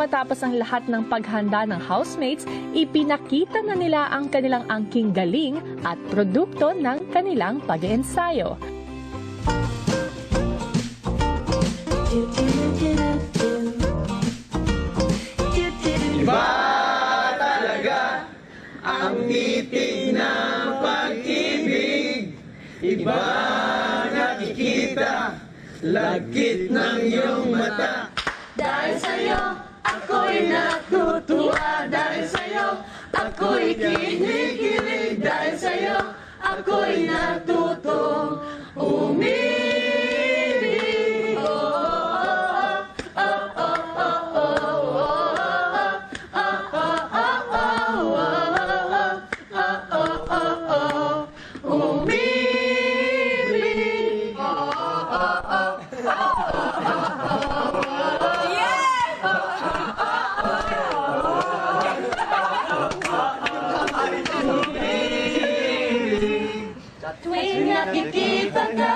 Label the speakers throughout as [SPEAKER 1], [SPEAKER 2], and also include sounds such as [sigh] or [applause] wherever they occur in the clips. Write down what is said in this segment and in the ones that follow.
[SPEAKER 1] Matapos ang lahat ng paghanda ng housemates, ipinakita na nila ang kanilang angking galing at produkto ng kanilang pag-iensayo.
[SPEAKER 2] Iba talaga ang ngiti ng pag-ibig. Iba nakikita, lagkit ng iyong mata.
[SPEAKER 3] Dahil sa'yo, ako'y natutuwa Dahil sa'yo, ako'y kinikilig Dahil sa'yo, ako'y natutong umibig Oh, oh, oh, oh, oh, oh, oh, oh, oh, oh, oh, oh, umibig Tuwing nakikita ka,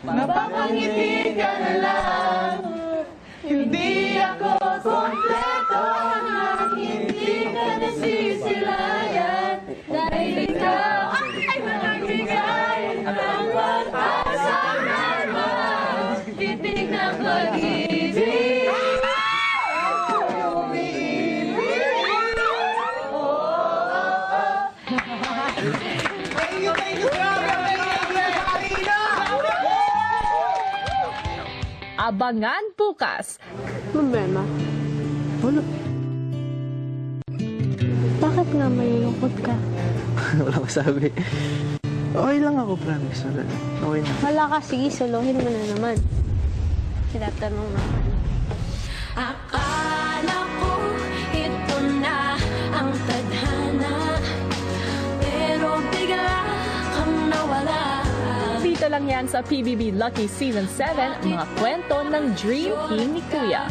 [SPEAKER 3] mapapangiti ka na lang.
[SPEAKER 1] Abangan bukas
[SPEAKER 4] Problema? Wala. Bakit nga malulungkot ka? [laughs]
[SPEAKER 5] Wala ko sabi. Okay lang ako, promise. Wala. Okay na.
[SPEAKER 4] Wala ka, sige, suluhin mo na naman. Tinatanong naman.
[SPEAKER 3] Akala
[SPEAKER 1] Dito lang yan sa PBB Lucky Season 7, mga kwento ng Dream Team ni Kuya.